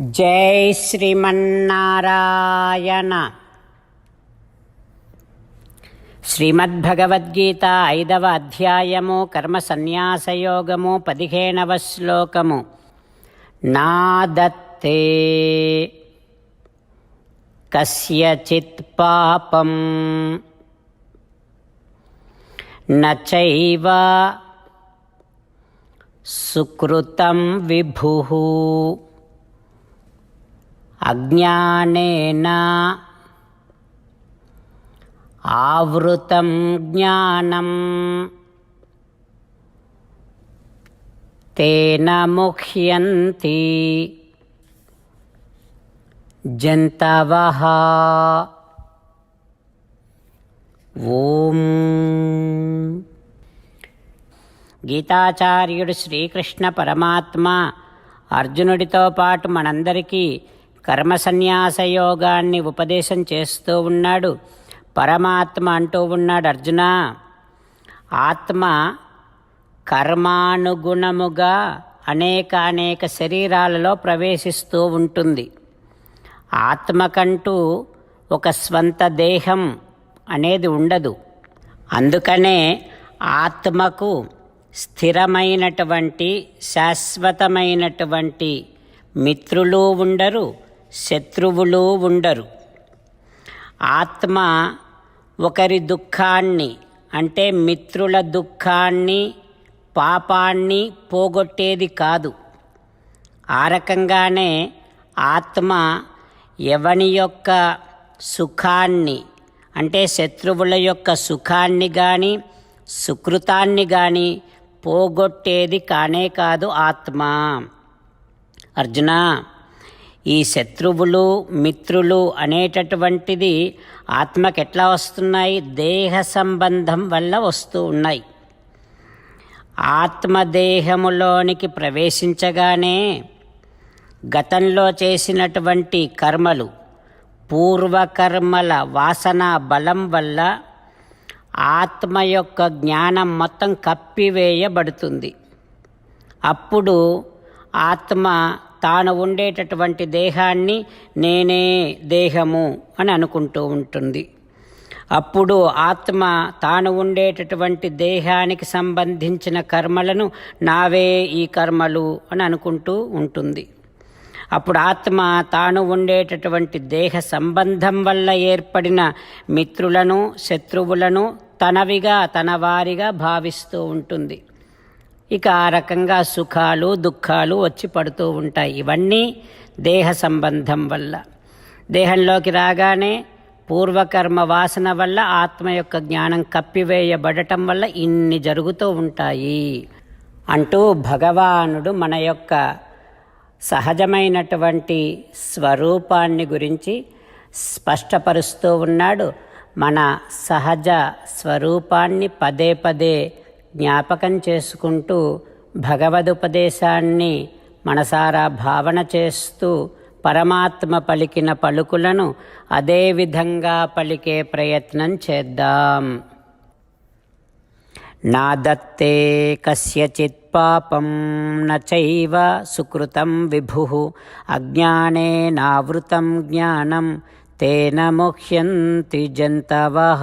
జై శ్రీమన్నారాయణ. శ్రీమద్భగవద్గీత ఐదవ అధ్యాయము కర్మ సన్యాసయోగము పదిహేనవ శ్లోకము. నాదత్తే కస్యచిత్ పాపం. నైవ సుకృతం విభు. అజ్ఞానేన. ఆవృతం జ్ఞానం. తేన ముహ్యంతి జంతవః ఓం. గీతాచార్యుడు శ్రీకృష్ణ పరమాత్మ అర్జునుడితో పాటు మనందరికీ కర్మ సన్యాస యోగాన్ని ఉపదేశం చేస్తూ ఉన్నాడు. పరమాత్మ అంటూ ఉన్నాడు అర్జున. ఆత్మ కర్మానుగుణముగా అనేక అనేక శరీరాలలో ప్రవేశిస్తూ ఉంటుంది. ఆత్మకంటూ ఒక స్వంత దేహం అనేది ఉండదు. అందుకనే ఆత్మకు స్థిరమైనటువంటి శాశ్వతమైనటువంటి మిత్రులు ఉండరు. శత్రువులు ఉండరు. ఆత్మ ఒకరి దుఃఖాన్ని అంటే మిత్రుల దుఃఖాన్ని పాపాన్ని పోగొట్టేది కాదు. ఆ రకంగానే ఆత్మ ఎవని యొక్క సుఖాన్ని అంటే శత్రువుల యొక్క సుఖాన్ని కానీ సుకృతాన్ని కానీ పోగొట్టేది కానే కాదు ఆత్మ. అర్జున ఈ శత్రువులు మిత్రులు అనేటటువంటిది ఆత్మకి ఎట్లా వస్తున్నాయి? దేహ సంబంధం వల్ల వస్తూ ఉన్నాయి. ఆత్మదేహములోనికి ప్రవేశించగానే గతంలో చేసినటువంటి కర్మలు పూర్వకర్మల వాసన బలం వల్ల ఆత్మ యొక్క జ్ఞానం మొత్తం కప్పివేయబడుతుంది. అప్పుడు ఆత్మ తాను ఉండేటటువంటి దేహాన్ని నేనే దేహము అని అనుకుంటూ ఉంటుంది. అప్పుడు ఆత్మ తాను ఉండేటటువంటి దేహానికి సంబంధించిన కర్మలను నావే ఈ కర్మలు అని అనుకుంటూ ఉంటుంది. అప్పుడు ఆత్మ తాను ఉండేటటువంటి దేహ సంబంధం వల్ల ఏర్పడిన మిత్రులను శత్రువులను తనవిగా తన వారిగా భావిస్తూ ఉంటుంది. ఇక ఆ రకంగా సుఖాలు దుఃఖాలు వచ్చి పడుతూ ఉంటాయి. ఇవన్నీ దేహ సంబంధం వల్ల. దేహంలోకి రాగానే పూర్వకర్మ వాసన వల్ల ఆత్మ యొక్క జ్ఞానం కప్పివేయబడటం వల్ల ఇన్ని జరుగుతూ ఉంటాయి. అంటూ భగవానుడు మన యొక్క సహజమైనటువంటి స్వరూపాన్ని గురించి స్పష్టపరుస్తూ ఉన్నాడు. మన సహజ స్వరూపాన్ని పదే పదే జ్ఞాపకం చేసుకుంటూ భగవదుపదేశాన్ని మనసారా భావన చేస్తూ పరమాత్మ పలికిన పలుకులను అదే విధంగా పలికే ప్రయత్నం చేద్దాం. నా దత్తే కస్యచిత్ పాపం నైవ సుకృతం విభు అజ్ఞానేనావృతం జ్ఞానం తేన ముహ్యంతి జంతవః.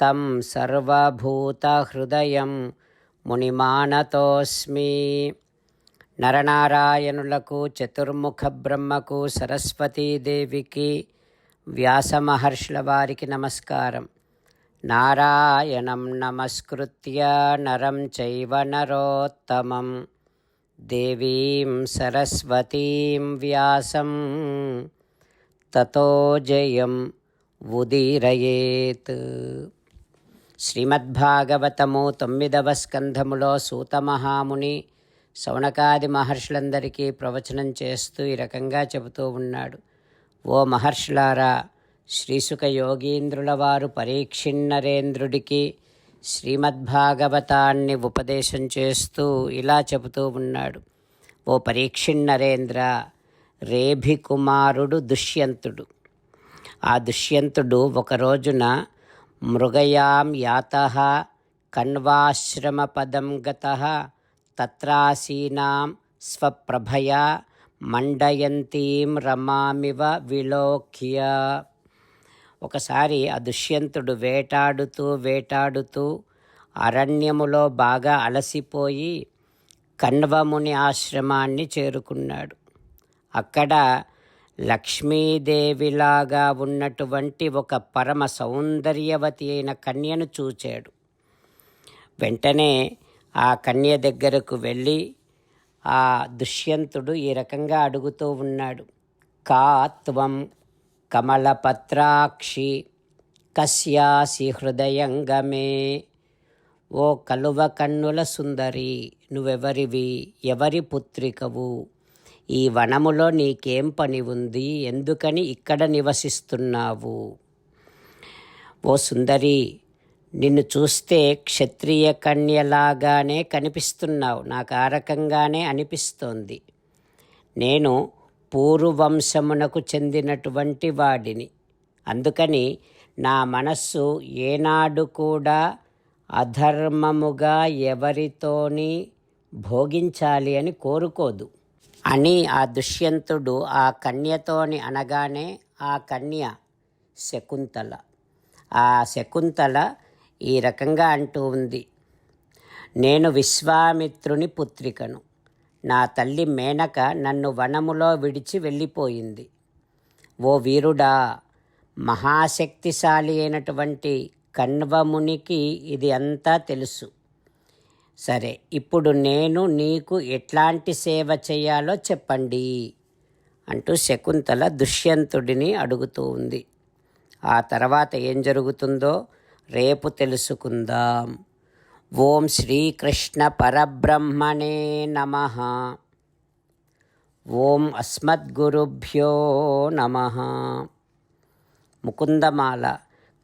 తం సర్వభూతహృదయం మునిమానతోస్మి నరనారాయణులకు చతుర్ముఖ బ్రహ్మకు సరస్వతీదేవికి వ్యాసమహర్షుల వారికి నమస్కారం నారాయణం నమస్కృత్య నరం చైవ నరోత్తమం దేవీం సరస్వతీం వ్యాసం తతో జయం ఉదీరయేత్ శ్రీమద్భాగవతము తొమ్మిదవ స్కంధములో సూతమహాముని శౌనకాది మహర్షులందరికీ ప్రవచనం చేస్తూ ఈ రకంగా చెబుతూ ఉన్నాడు. ఓ మహర్షులారా శ్రీసుక యోగీంద్రుల వారు పరీక్షిన్నరేంద్రుడికి శ్రీమద్భాగవతాన్ని ఉపదేశం చేస్తూ ఇలా చెబుతూ ఉన్నాడు. ఓ పరీక్షిన్నరేంద్ర రేభి కుమారుడు దుష్యంతుడు. ఆ దుష్యంతుడు ఒక రోజున మృగయాం యాత కణ్వాశ్రమపదం గత తత్రాసీనాం స్వప్రభయా మండయంతీం రమామివ విలోక్య. ఒకసారి ఆ దుష్యంతుడు వేటాడుతూ వేటాడుతూ అరణ్యములో బాగా అలసిపోయి కణ్వముని ఆశ్రమాన్ని చేరుకున్నాడు. అక్కడ లక్ష్మీదేవిలాగా ఉన్నటువంటి ఒక పరమ సౌందర్యవతి అయిన కన్యను చూచాడు. వెంటనే ఆ కన్య దగ్గరకు వెళ్ళి ఆ దుష్యంతుడు ఈ రకంగా అడుగుతూ ఉన్నాడు. కాత్వం కమలపత్రాక్షి కస్యాసి హృదయంగమే. ఓ కలువ కన్నుల సుందరి నువ్వెవరివి? ఎవరి పుత్రికవు? ఈ వనములో నీకేం పని ఉంది? ఎందుకని ఇక్కడ నివసిస్తున్నావు? ఓ సుందరి నిన్ను చూస్తే క్షత్రియ కన్యలాగానే కనిపిస్తున్నావు. నాకు ఆ రకంగానే అనిపిస్తోంది. నేను పూర్వవంశమునకు చెందినటువంటి వాడిని. అందుకని నా మనస్సు ఏనాడు కూడా అధర్మముగా ఎవరితోని భోగించాలి అని కోరుకోదు. అని ఆ దుష్యంతుడు ఆ కన్యతోని అనగానే ఆ కన్య శకుంతల. ఆ శకుంతల ఈ రకంగా అంటూ ఉంది. నేను విశ్వామిత్రుని పుత్రికను. నా తల్లి మేనక నన్ను వనములో విడిచి వెళ్ళిపోయింది. ఓ వీరుడా మహాశక్తిశాలి అయినటువంటి కణ్వమునికి ఇది అంతా తెలుసు. సరే ఇప్పుడు నేను నీకు ఎట్లాంటి సేవ చేయాలో చెప్పండి అంటూ శకుంతల దుష్యంతుడిని అడుగుతూ ఉంది. ఆ తర్వాత ఏం జరుగుతుందో రేపు తెలుసుకుందాం. ఓం శ్రీకృష్ణ పరబ్రహ్మణే నమ. ఓం అస్మద్గురుభ్యో నమ. ముకుందమాల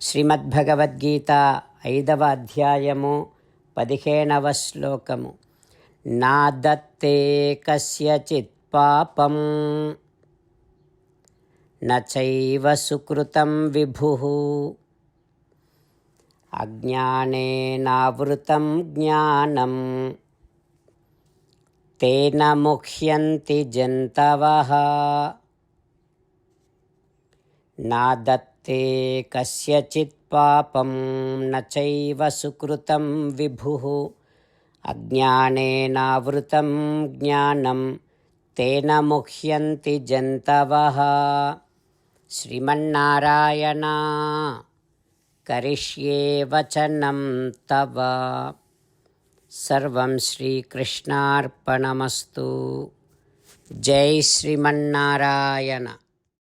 శ్రీమద్భగవద్గీత ఐదవ అధ్యాయము పదిహేనవ శ్లోకము. నాదత్తే కస్యచిత్ పాపం. నైవ సుకృతం విభు. అజ్ఞానేనావృతం జ్ఞానం. తేన ముహ్యంతి జంతవ. నాదత్ నా దత్తే కస్యచిత్ పాపం నైవ సుకృతం విభు అజ్ఞానేనావృతం జ్ఞానం తేన ముహ్యంతి జంతవ శ్రీమన్నారాయణ కరిష్యే వచనం తవ సర్వం శ్రీకృష్ణార్పణమస్తు జై శ్రీమన్నారాయణ